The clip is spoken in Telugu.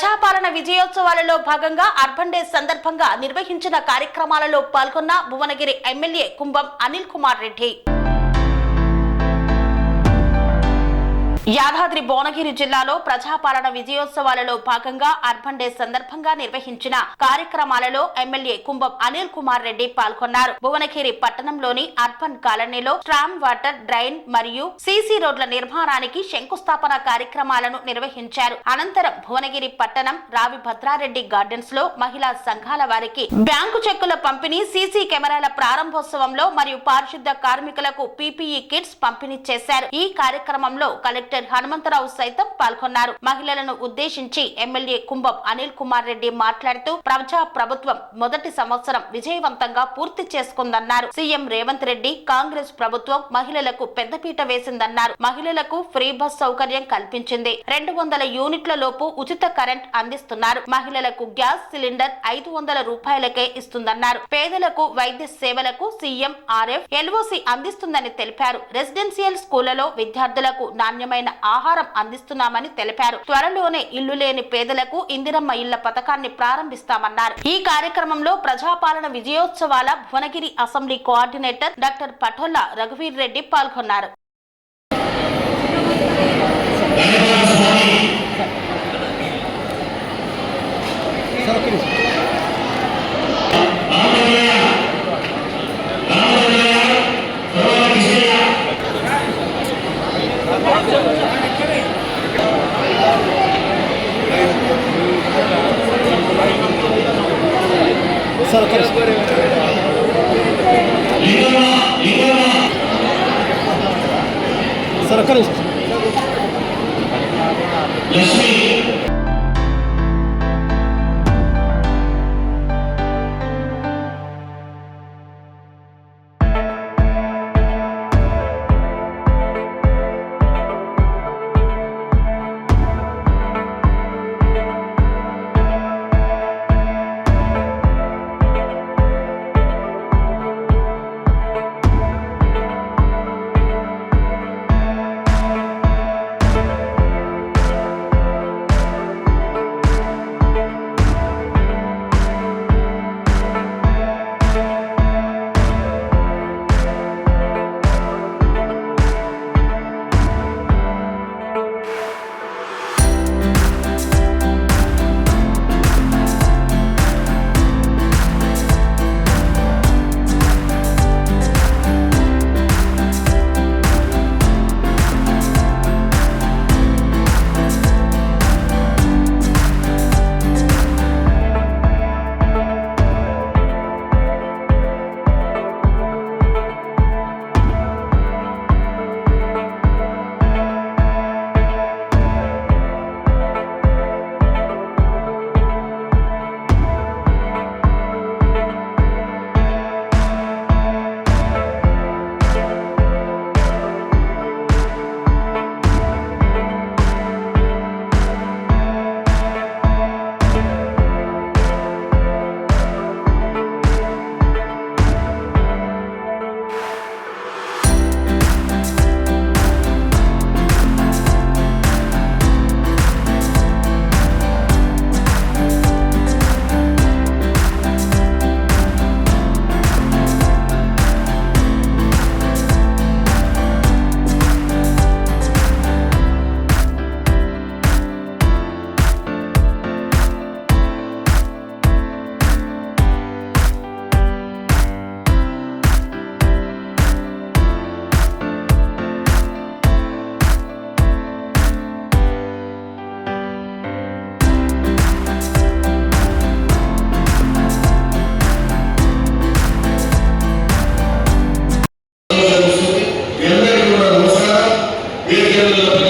ప్రజాపాలన విజయోత్సవాలలో భాగంగా అర్బన్ డే సందర్భంగా నిర్వహించిన కార్యక్రమాలలో పాల్గొన్న భువనగిరి ఎమ్మెల్యే కుంభం అనిల్ కుమార్ రెడ్డి. యాదాద్రి భువనగిరి జిల్లాలో ప్రజాపాలన విజయోత్సవాలలో భాగంగా అర్బన్ డే సందర్భంగా నిర్వహించిన కార్యక్రమాలలో ఎమ్మెల్యే కుంభం అనిల్ కుమార్ రెడ్డి పాల్గొన్నారు. భువనగిరి పట్టణంలోని అర్బన్ కాలనీలో స్ట్రామ్ వాటర్ డ్రైన్ మరియు సీసీ రోడ్ల నిర్మాణానికి శంకుస్థాపన కార్యక్రమాలను నిర్వహించారు. అనంతరం భువనగిరి పట్టణం రావి భద్రారెడ్డి గార్డెన్స్లో మహిళా సంఘాల వారికి బ్యాంకు చెక్కుల పంపిణీ సీసీ కెమెరాల ప్రారంభోత్సవంలో మరియు పారిశుద్ధ కార్మికులకు పీపీఈ కిట్స్ పంపిణీ చేశారు. ఈ కార్యక్రమంలో కలెక్టర్ హనుమంతరావు సైతం పాల్గొన్నారు. మహిళలను ఉద్దేశించి ఎమ్మెల్యే కుంభం అనిల్ కుమార్ రెడ్డి మాట్లాడుతూ ప్రజా ప్రభుత్వం మొదటి సంవత్సరం విజయవంతంగా పూర్తి చేసుకుందన్నారు. సీఎం రేవంత్ రెడ్డి కాంగ్రెస్ ప్రభుత్వం మహిళలకు పెద్దపీట వేసిందన్నారు. మహిళలకు ఫ్రీ బస్ సౌకర్యం కల్పించింది. రెండు వందల యూనిట్ల లోపు ఉచిత కరెంట్ అందిస్తున్నారు. మహిళలకు గ్యాస్ సిలిండర్ ఐదు వందల రూపాయలకే ఇస్తుందన్నారు. పేదలకు వైద్య సేవలకు సీఎం ఆర్ఎఫ్ ఎల్ఓసి అందిస్తుందని తెలిపారు. రెసిడెన్షియల్ స్కూళ్ళలో విద్యార్థులకు నాణ్యమైన ఆహారం అందిస్తున్నామని తెలిపారు. త్వరలోనే ఇల్లు లేని పేదలకు ఇందిరమ్మ ఇళ్ళ పథకాన్ని ప్రారంభిస్తామన్నారు. ఈ కార్యక్రమంలో ప్రజాపాలన విజయోత్సవాల Bhuvanagiri assembly coordinator doctor Patolla రఘువీర్ Reddy పాల్గొన్నారు. Sir lo quieres. de